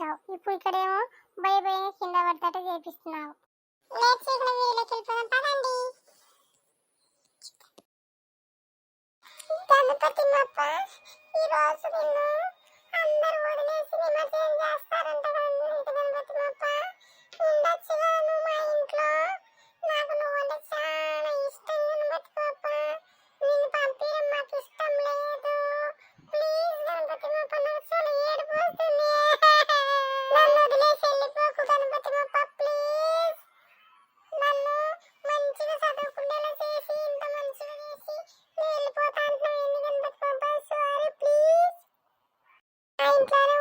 చేయించావు ఇప్పుడు ఇక్కడేమో భయ కింద పడతాట చేపిస్తున్నావు. ఈ రోజు నిన్న ಸಂಚಾರ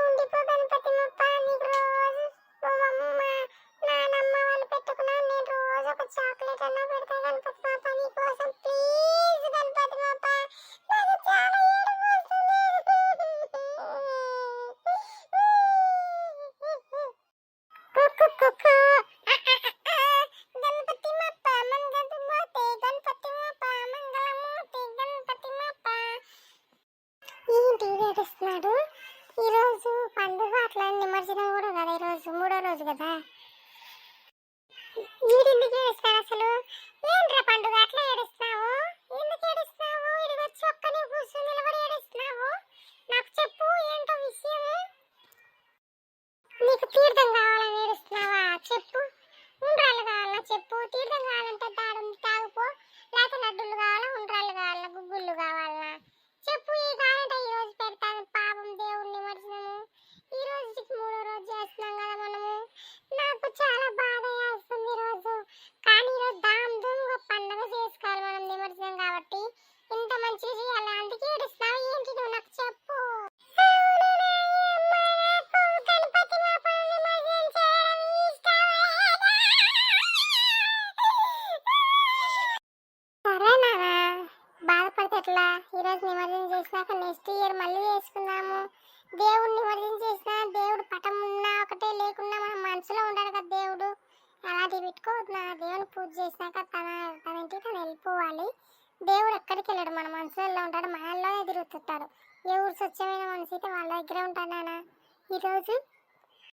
పెట్టారు. ఏ ఊరు స్వచ్ఛమైన మనసు అయితే వాళ్ళ దగ్గర ఉంటానా ఈరోజు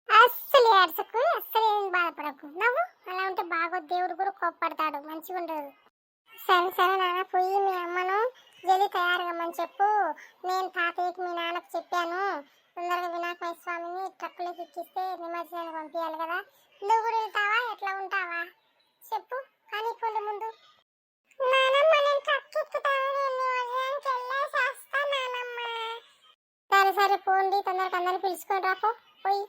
అస్సలు ఏడ్చకు అస్సలు ఏం బాధపడకు. నవ్వు అలా ఉంటే బాగో దేవుడు కూడా కోప్పడతాడు. మంచిగా ఉండదు. సరే సరే నాన్న పోయి మీ అమ్మను జల్లి తయారుగమ్మని చెప్పు. నేను తాతయ్యకి మీ నాన్నకు చెప్పాను. తొందరగా వినాయక స్వామిని ట్రక్లో ఎక్కిస్తే నిమజ్జనానికి పంపించాలి కదా. నువ్వు కూడా వెళ్తావా? ఎట్లా ఉంటావా? చెప్పు. కానీ ముందు. నానమ్మ నేను ట్రక్ సరే పోండి తొందరగా అందరిని పిలుచుకొని రాపో. పోయి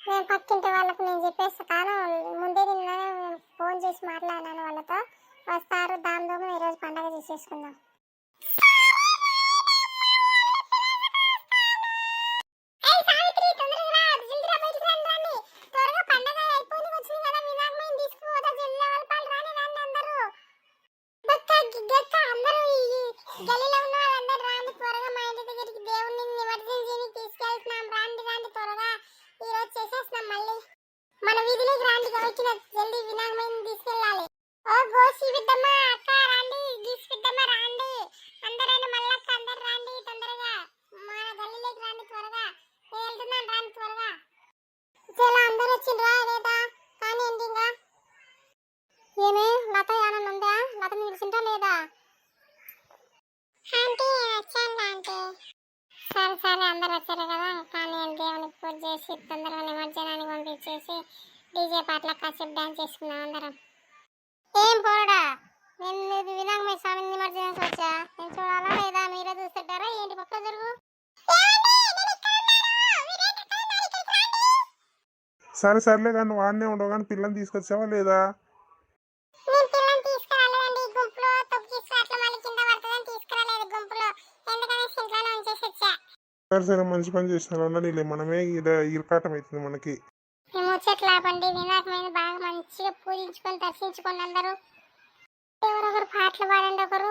నేను పక్కింటి వాళ్ళకు నేను చెప్పేసి కాను ముందే నిన్న ఫోన్ చేసి మాట్లాడినాను వాళ్ళతో. వస్తారు దానిలో ఈరోజు పండగ చేసేసుకుందాం చేసి తొందరగా నిమజ్జనానికి పంపించేసి డీజే పాటల కాసేపు డాన్స్ చేసుకున్నాం అందరం. ఏం పోరడా? నేను వినాయక స్వామి నిమజ్జనానికి వచ్చా నేను చూడాలా లేదా? మీరే చూస్తుంటారా? ఏంటి పక్క జరుగు? సరే సర్లే కానీ వాడినే ఉండవు. కానీ పిల్లల్ని తీసుకొచ్చావా లేదా? సరే మంచి పని చేసినాను ఉండనిలే మనమే ఇలా ఇరకాటం అవుతుంది మనకి. ఈ ముచ్చట్లు ఆపండి వినాయకమైన బాగా మంచిగా పూజించుకొని దర్శించుకోండి అందరూ ఎవరొకరు పాటలు పాడండి ఒకరు.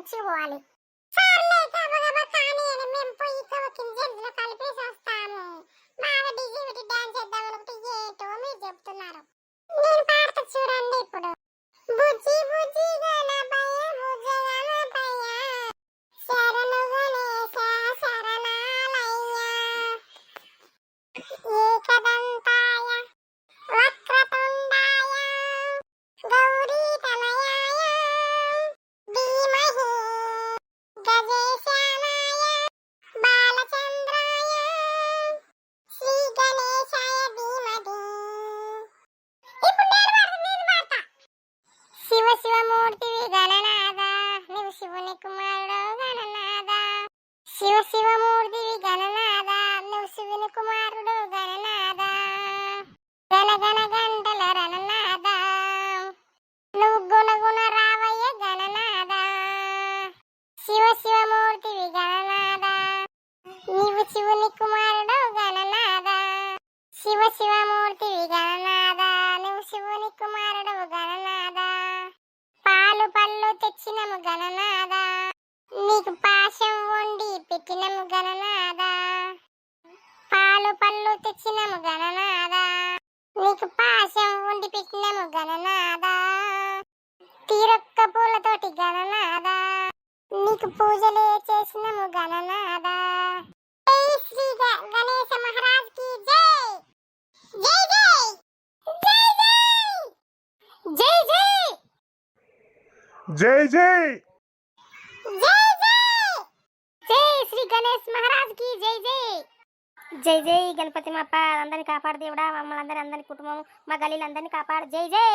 sentiu o óleo. Gala, gala, gala. నీకు పూజలే చేసినము గణనాథ. జై శ్రీ గణేశ మహారాజ్కి జై జై! జై జై! జై జై! జై జై! జై జై! జై శ్రీ గణేష్ మహారాజ్కి జై జై! జై జై గణపతి మాప. అందరిని కాపాడు దేవుడా. మమ్మల్ని అందరి అందరి కుటుంబం మా గలీలు అందరిని కాపాడు. జై జై!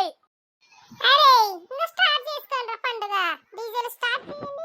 అరే ఇంకా స్టార్ట్ చేసుకోండి పండుగ. డీజేలు స్టార్ట్ చేయండి.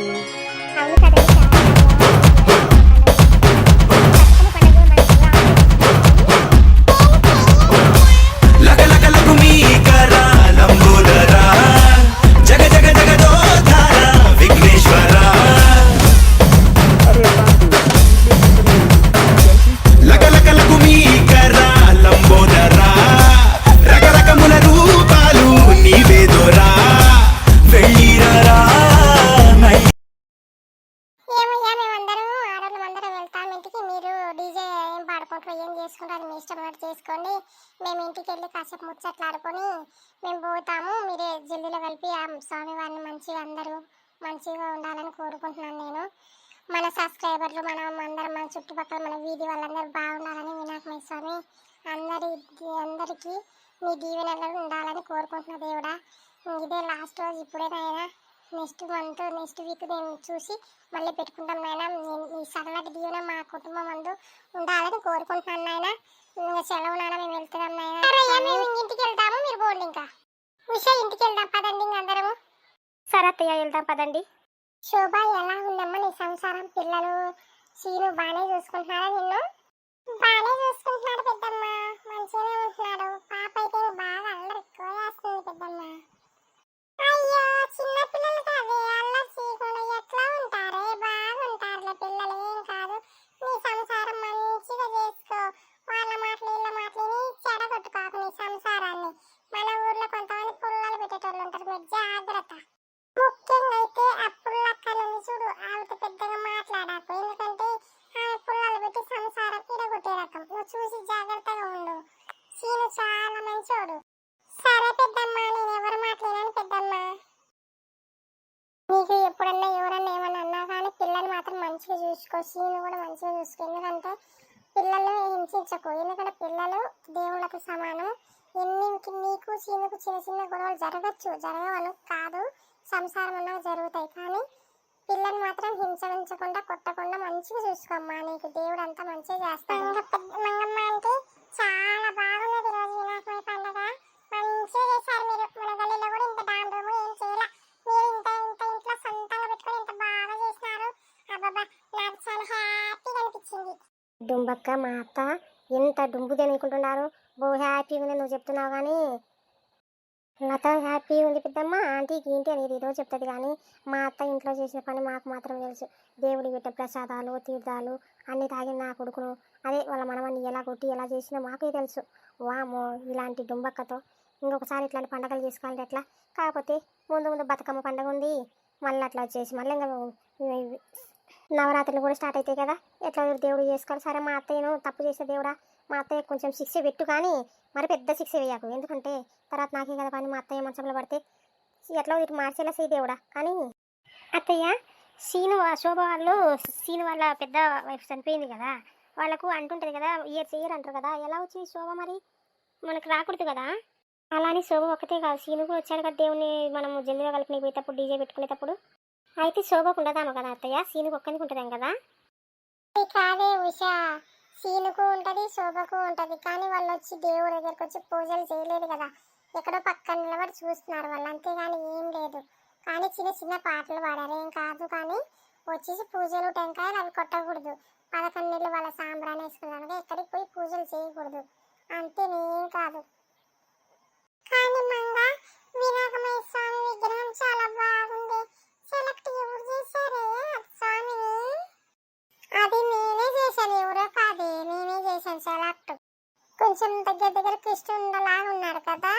అందరి అందరికీ మీ దీవెనలు ఉండాలని కోరుకుంటున్నా దేవుడా. ఇదే లాస్ట్ రోజు ఇప్పుడేనైనా నెక్స్ట్ మంత్ నెక్స్ట్ వీక్ నేను చూసి మళ్ళీ పెట్టుకుంటాం నాయన. నీ సరళటి దీవెన మా కుటుంబం అందు ఉండాలని కోరుకుంటున్నాను నాయన. ఇంకా సెలవు నాన్న మేము వెళ్తున్నాం నాయన. మేము ఇంటికి వెళ్తాము మీరు పోండి ఇంకా. ఉషా ఇంటికి వెళ్దాం పదండి అందరము. సరే అత్తయ్య వెళ్దాం పదండి. శోభ ఎలా ఉందమ్మా నీ సంసారం? పిల్లలు శీను బాగానే చూసుకుంటున్నారా నిన్ను? బాగానే చూసుకుంటున్నాడు పెద్దమ్మ. మంచిగానే ఉంటున్నాడు. పాప అయితే బాగా అల్లరి ఎక్కువ చేస్తుంది పెద్దమ్మ. అయ్యో చిన్నపిల్లలకి అదే అల్లరి చేయకుండా ఎట్లా ఉంటారే బాగుంటారులే పిల్లలు ఏం కాదు నీ సంసారం మంచిగా చేసుకో వాళ్ళ మాటలు వీళ్ళ మాటలు చెడగొట్టుకోకు నీ సంసారాన్ని మన ఊర్లో కొంతమంది పుల్లలు పెట్టేటోళ్ళు ఉంటారు మీరు జాగ్రత్త ముఖ్యంగా అయితే ఆ పుల్లక్క నుండి చూడు ఆవిడ పెద్దగా మాట్లాడాకు ఎందుకంటే ఆమె పుల్లలు పెట్టి సంసారం ఇరగొట్టే రకం నువ్వు సీన్ కూడా మంచిగా చూసుకో ఎందుకంటే పిల్లలు హింసించకు ఎందుకంటే పిల్లలు దేవుళ్ళకు సమానం ఎన్ని నీకు సీనుకు చిన్న చిన్న గొడవలు జరగచ్చు. జరగవను కాదు సంసారం అన్నా జరుగుతాయి. కానీ పిల్లని మాత్రం హింసించకుండా కొట్టకుండా మంచిగా చూసుకోమ్మా. నీకు దేవుడు అంతా మంచిగా చేస్తాడు. మంగమ్మ అంటే చాలా బాగున్నది రోజు వినాయకుడి పండుగ. మంచిగా చేశారు మీరు. మన గల్లీలో కూడా ఇంత డాంబరము ఏం చేయాల. మీరు ఇంత ఇంత ఇంట్లో సొంతంగా పెట్టుకొని ఇంత బాగా చేసినారు. అబ్బాబా నాకు చాలా హ్యాపీగా అనిపించింది. డుంబక్క మా అత్త ఎంత డుంబు తినుకుంటున్నారు బో హ్యాపీగా ఉంది నువ్వు చెప్తున్నావు కానీ లత హ్యాపీ ఉంది పెద్దమ్మ. ఆంటీకి ఏంటి అనేది ఈరోజు చెప్తుంది కానీ మా అత్త ఇంట్లో చేసిన పని మాకు మాత్రం తెలుసు. దేవుడి పెట్టే ప్రసాదాలు తీర్థాలు అన్నీ తాగి నా కొడుకును అదే వాళ్ళ మనమని ఎలా కొట్టి ఎలా చేసినా మాకే తెలుసు. వామో ఇలాంటి డుంబక్కతో ఇంకొకసారి ఇట్లాంటి పండగలు చేసుకోవాలంటే ఎట్లా? కాకపోతే ముందు ముందు బతుకమ్మ పండగ ఉంది. మళ్ళీ అట్లా వచ్చేసి మళ్ళీ ఇంకా నవరాత్రులు కూడా స్టార్ట్ అవుతాయి కదా. ఎట్లా దేవుడు చేసుకోవాలి? సరే మా అత్తయ్యను తప్పు చేసే దేవుడా? మా అత్తయ్య కొంచెం శిక్ష పెట్టు కానీ మరి పెద్ద శిక్ష వేయకు. ఎందుకంటే తర్వాత నాకే కదా పని మా అత్తయ్య మంచంలో పడితే ఎట్లా ఇటు మార్చేలా సే దేవుడా. కానీ అత్తయ్య సీను శోభ వాళ్ళు సీను వాళ్ళ పెద్ద వైఫ్ చనిపోయింది కదా. వాళ్ళకు అంటుంటుంది కదా ఇయర్ ఇయర్ అంటారు కదా. ఎలా వచ్చింది శోభ మరి? మనకు రాకూడదు కదా. అలానే శోభ ఒకటే కాదు సీను కూడా వచ్చాడు కదా దేవుని మనం జల్దిగా కలిపి పోయేటప్పుడు డీజే పెట్టుకునేటప్పుడు. అయితే శోభకు ఉండదాము కదా అత్తయ్య? సీనుకు ఒక్కనికి ఉంటుందాం కదా? కాదే ఉషా సీనుకు ఉంటుంది శోభకు ఉంటుంది. కానీ వాళ్ళు వచ్చి దేవుడి దగ్గరకు వచ్చి పూజలు చేయలేదు కదా. ఎక్కడో పక్కన నిలబడి చూస్తున్నారు వాళ్ళు. అంతేగాని ఏం లేదు. కానీ చిన్న చిన్న పాటలు పాడారు. ఏం కాదు కానీ వచ్చేసి పూజలు టెంకాయలు అవి కొట్టకూడదు. పదకొండు నెలలు వాళ్ళ సాంబ్రాన్ని వేసుకున్నాను ఎక్కడికి పోయి పూజలు చేయకూడదు. అంతేనేం కాదు. కానీ మంగ వినాయకమయ స్వామి విగ్రహం చాలా బాగుంది. సెలెక్ట్ ఎవరు చేశారే స్వామిని? అది నేను చేశాను ఎవరో కాదే నేనే చేశాను కొంచెం దగ్గర దగ్గర కృష్ణుండలాగా ఉన్నాడు కదా.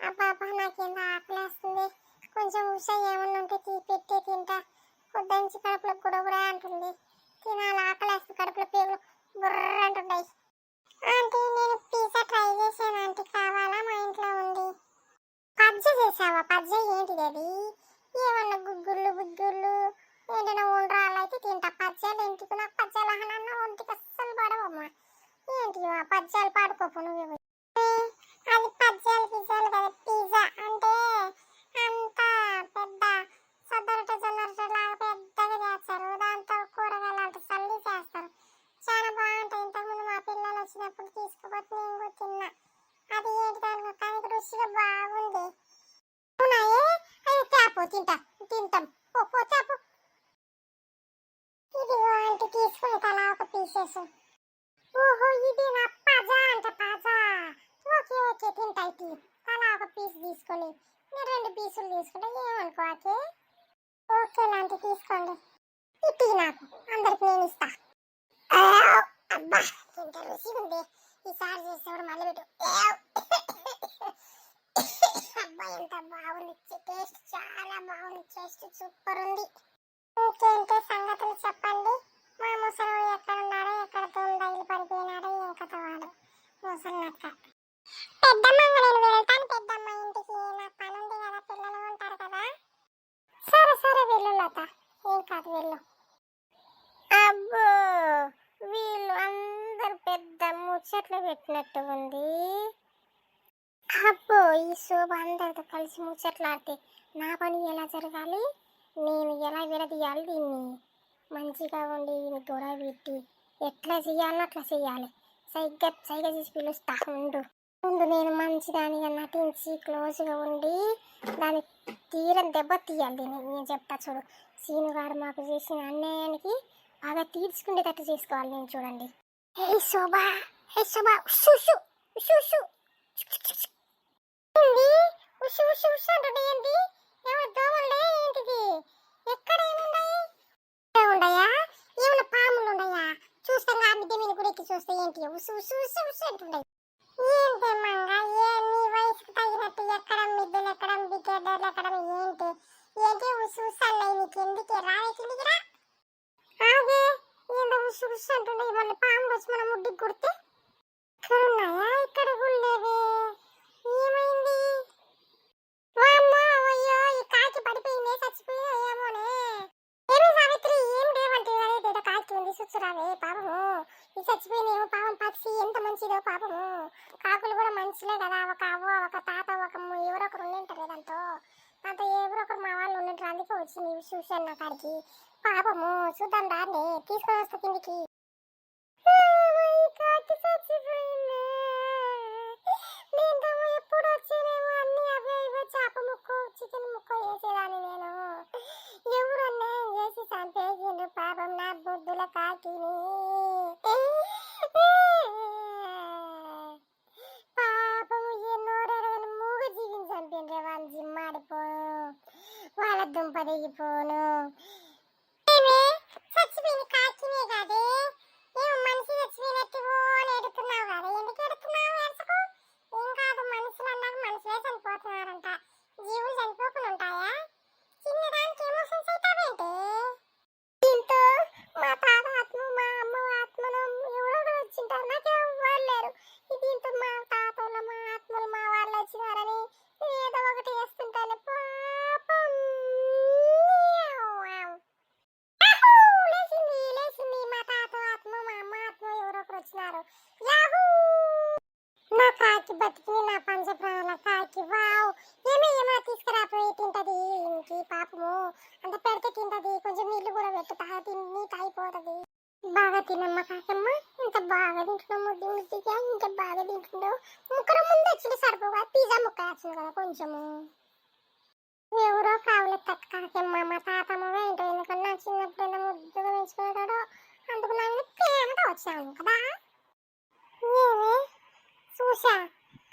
ఆ పాప నాకేంత ఆకలేస్తుంది. కొంచెం ఉష ఏమన్నా ఉంటే తీ పెట్టి తింటా. కొద్దించి కడుపులో కూడా అంటుంది. తినాలి ఆకలేస్తుంది కడుపులో పేగులు బుర్ర అంటున్నాయి ఆంటీ నేను పిజ్జా ట్రై చేశాను ఆంటీ. కావాలా? మా ఇంట్లో ఉంది. పజ్జ చేసావా పజ్జ ఏంటిది అది? ఏమన్నా గుగ్గుళ్ళు బుగ్గుళ్ళు ఏంటన్నా ఉండ్రాలు అయితే తింటా. పజ్జాలు ఇంటికి నాకు పజ్జాలు అన్న ఒంటికి అస్సలు పడవమ్మా. ఏంటి పద్యాలు పాడుకోపు నువ్వు అది పద్యాలు పిజ్జాలు కదా పిజ్జా అంటే అంత పెద్ద సద్దరట జొన్నరట లాగా పెద్దగా చేస్తారు. దాంతో కూరగాయలు అంత చల్లి చేస్తారు. చాలా బాగుంటుంది ఇంతకుముందు మా పిల్లలు వచ్చినప్పుడు తీసుకుపోతే నేను కూడా తిన్నా. అది ఏంటి దానికి? కానీ రుచిగా బాగుంది. అవునాయే అయ్యో తేపో తింటా పో పో తేపో ఇదిగో ఆంటీ తీసుకుని తలా ఒక పీసెస్ ఓహో ఇది నా పజా అంట పజా ఓకే ఓకే తింటాయి తీ తలా ఒక పీస్ తీసుకొని నేను రెండు పీసులు తీసుకుంటా ఏమనుకోకే ఓకే లాంటి తీసుకోండి ఇట్టి నాకు అందరికి నేను ఇస్తా ఆ, అబ్బా ఎంత రుచిగా ఉంది ఈసారి చేసేవాడు మళ్ళీ పెట్టు. అబ్బాయి ఎంత బాగుంది. టేస్ట్ చాలా బాగుంది. టేస్ట్ సూపర్ ఉంది. ఇంకేంటే సంగతులు చెప్పండి. మా ముసలి ఎక్కడ ఉన్నాడో ఎక్కడ తోందగిలి పడిపోయినాడో ఏం కథ వాడు? ముసలినక్క. పెద్దమ్మ నేను వెళ్తాను. పెద్దమ్మ ఇంటికి నా పని ఉంది కదా పిల్లలు ఉంటారు కదా. సరే సరే వెళ్ళు లత. ఏం కాదు వెళ్ళు అబ్బో వీళ్ళు అందరు పెద్ద ముచ్చట్లు పెట్టినట్టు ఉంది. అబ్బో ఈ శోభ అందరితో కలిసి ముచ్చట్లాడితే నా పని ఎలా జరగాలి? నేను ఎలా విడదీయాలి దీన్ని? మంచిగా ఉండి దీన్ని గొడవ పెట్టి ఎట్లా చేయాలో అట్లా చేయాలి. సైగ్గా సైగా చేసి పిలుస్తా ఉండు. ముందు నేను మంచిదానిగా నటించి క్లోజ్గా ఉండి దాని తీరం దెబ్బ తీయాలి దీన్ని. నేను చెప్తా చూడు. సీనుగాడు మాకు చేసిన అన్యాయానికి బాగా తీర్చుకునేటట్టు చేసుకోవాలి. నేను చూడండి. హే శోభ! హే శోభ ఉషు ఉషు ఏంది ఉషు ఉషు ఉషు అంటుంటే ఏంటి ఏమో దోమలే ఏంటిది ఎక్కడ ఏమున్నాయి ఉన్నాయా ఏమైనా పాములు ఉన్నాయా చూస్తాం ఆ మిద్దె మీద కూడా చూస్తే ఏంటి ఉసు ఉసు ఉసు ఉసు అంటున్నాయి ఏంటి మంగ ఏ నీ వయసుకు తగినట్టు ఎక్కడ మిద్దెలు ఎక్కడ బిగ్గెడ్డలు ఎక్కడ ఏంటి ఏంటి ఉసు ఉసు అన్నాయి నీకు ఎందుకే రా కిందికి రా ఆగే ఏందో ఉసు ఉసు అంటున్నాయి వాళ్ళు వచ్చి మన ముడ్డికి కుడితే ఇక్కడ ఇక్కడ ఉండేవి ఏమైంది? వామ్మో అయ్యో ఈ కాకి పడిపోయింది చచ్చిపోయేమోనే ఏమి సావిత్రి ఏం లేవంటే అదేదో కాకి ఉంది పాపము. ఇది చచ్చిపోయినేమో పాపం పక్షి ఎంత మంచిదో పాపము. కాకులు కూడా మంచిలే కదా ఒక అవ్వ ఒక తాత ఒక ఎవరో ఒకరు దాంతో దాంతో ఎవరో ఒకరు మా వాళ్ళు ఉండింటారు అందుకే వచ్చింది చూశాను నా కాడికి. పాపము చూద్దాం రాండి తీసుకొని వస్తా కిందికి. போன తినమ్మ కాకమ్మ. ఇంత బాగా తింటున్నావు ముద్ది ముద్దిగా ఇంత బాగా తింటున్నావు. ముక్కర ముందు వచ్చింది సరిపోగా పిజ్జా ముక్క వచ్చింది కదా కొంచెము. ఎవరో కావులు తక్క కాకమ్మ మా తాతమ్మ ఏంటో ఎందుకన్నా నా చిన్నప్పుడు ముద్దుగా పెంచుకున్నాడో అందుకు నా మీద ప్రేమతో వచ్చాను కదా. ఏమే? చూసా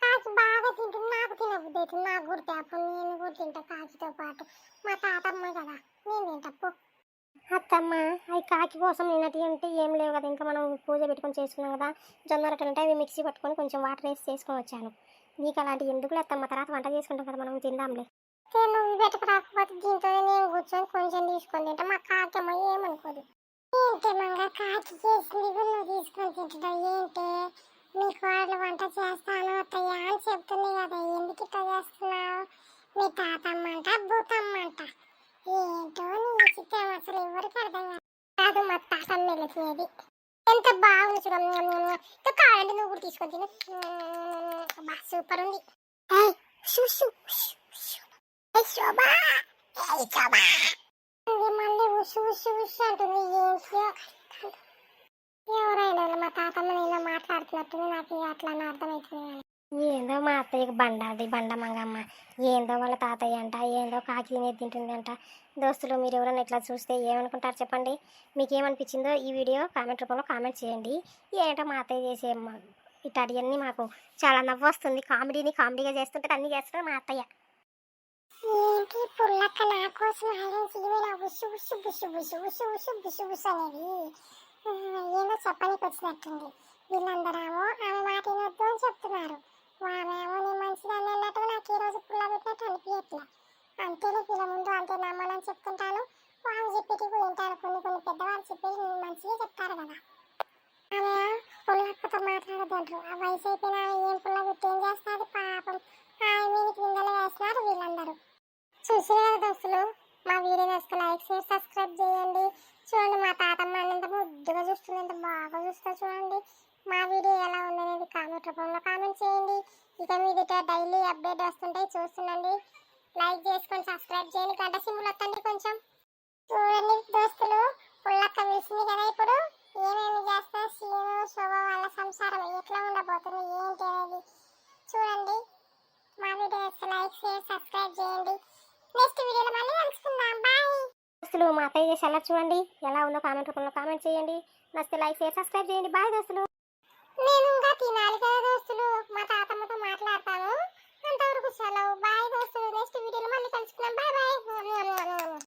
కాకి బాగా తింటుంది నాకు తినబుద్ధి అవుతుంది నాకు గుర్తే అప్పుడు నేను కూడా తింటా కాకితో పాటు. మా తాతమ్మ కదా నేను తింటప్పు అత్తమ్మ అవి కాకి కోసం నిన్నటి అంటే ఏం లేవు కదా ఇంకా మనం పూజ పెట్టుకొని చేసుకున్నాం కదా. జొన్న రొట్టెలు అంటే అవి మిక్సీ పట్టుకొని కొంచెం వాటర్ వేసి చేసుకొని వచ్చాను. నీకు అలాంటి ఎందుకు అత్తమ్మ? తర్వాత వంట చేసుకుంటాం కదా మనం తిందాంలే. నువ్వు పెట్టుకు రాకపోతే దీంతో నేను కూర్చొని కొంచెం తీసుకొని తింటా. మా కాకమ్మ ఏమనుకోదు. ఏంటి మంగ కాకి చేసింది నువ్వు తీసుకొని తింటున్నావు. ఏంటి? మీ కోడలు వంట చేస్తాను అత్తయ్య అని చెప్తుంది కదా ఎందుకు ఇట్లా చేస్తున్నావు? మీ తాతమ్మ అంట భూతమ్మ అంట. ఏంటో నీ చిత్రం అసలు ఎవరికి అర్థం కాదు. మా తాత మెలిసినది ఎంత బాగుంది చూడ ఇంకా కావాలంటే నువ్వు కూడా తీసుకొని తిను. బా సూపర్ ఉంది. మళ్ళీ ఉసు ఉసు ఉసు అంటుంది. ఏంటో ఎవరైనా మా తాతమ్మ నేను మాట్లాడుతున్నట్టుంది. నాకు అట్లా అర్థమవుతుంది ఏందో మా అత్తయ్యకి బండ అది బండ మంగమ్మ. ఏందో వాళ్ళ తాతయ్య అంట ఏందో కాకి తినేది తింటుంది అంట. దోస్తులు మీరు ఎవరైనా ఇట్లా చూస్తే ఏమనుకుంటారు చెప్పండి. మీకు ఏమనిపించిందో ఈ వీడియో కామెంట్ రూపంలో కామెంట్ చేయండి. ఏంటో మా అత్తయ్య చేసే మ- ఇట్లాంటివన్నీ మాకు చాలా నవ్వు వస్తుంది. కామెడీని కామెడీగా చేస్తుంటే అన్నీ చేస్తారు మా అత్తయ్య. ఏంటి పుల్లక్క నా కోసం ఆలోచించి ఏమైనా ఉసు అనేది? ఆ, చెప్పడానికి వచ్చినట్టుంది వీళ్ళందరేమో ఆమె మాట వినొద్దు అని చెప్తున్నారు. ఆమెమో నీ మంచిదాన్ని అన్నట్టు నాకు ఈరోజు పుల్ల పెట్టినట్టు అనిపించట్లే అంతేలే వీళ్ళ ముందు అంతే నమ్మనని చెప్తుంటాను. వాళ్ళు చెప్పేటి వింటాను కొన్ని కొన్ని పెద్దవాళ్ళు చెప్పేది నేను మంచిగా చెప్తారు కదా. ఆమె పుల్లక్కతో మాట్లాడదంటారు ఆ వయసు అయిపోయినా ఏం పుల్ల పెట్టి ఏం చేస్తుంది పాపం. ఆమె మీదకి నిందలు వేస్తున్నారు వీళ్ళందరూ. చూసిన కదా దోస్తులు? మా వీడియో నచ్చితే లైక్ షేర్ సబ్స్క్రైబ్ చేయండి. చూడండి మా తాతమ్మ ఎంత ముద్దుగా చూస్తుంది. ఎంత బాగా చూస్తా చూడండి. మా వీడియో ఎలా ఉందనేది కామెంట్ రూపంలో కామెంట్ చేయండి. ఇక మీదట డైలీ అప్డేట్ వస్తుంటాయి చూస్తుండండి. లైక్ చేసుకొని సబ్స్క్రైబ్ చేయండి. గంట సింపుల్ వస్తండి కొంచెం. చూడండి దోస్తులు పుల్లక్క పిలిచింది కదా ఇప్పుడు. ఏమేమి చేస్తా? సీను శోభ వాళ్ళ సంసారం ఎట్లా ఉండబోతుంది? ఏంటి అనేది చూడండి. మా వీడియో లైక్ షేర్ సబ్స్క్రైబ్ చేయండి. నెక్స్ట్ వీడియోలో మళ్ళీ కలుసుకుందాం. బాయ్ దోస్తులు మా అత్తయ్య చేసి చూడండి? ఎలా ఉందో కామెంట్ రూపంలో కామెంట్ చేయండి. నచ్చితే లైక్ షేర్ సబ్స్క్రైబ్ చేయండి. బాయ్ దోస్తులు. నేను ఇంకా తినాలి కదా దోస్తులు. మా తాతమ్మతో మాట్లాడతాను. అంతవరకు సెలవు. బాయ్ దోస్తులు. నెక్స్ట్ వీడియోలో మళ్ళీ కలుసుకున్నాం బాయ్ బాయ్.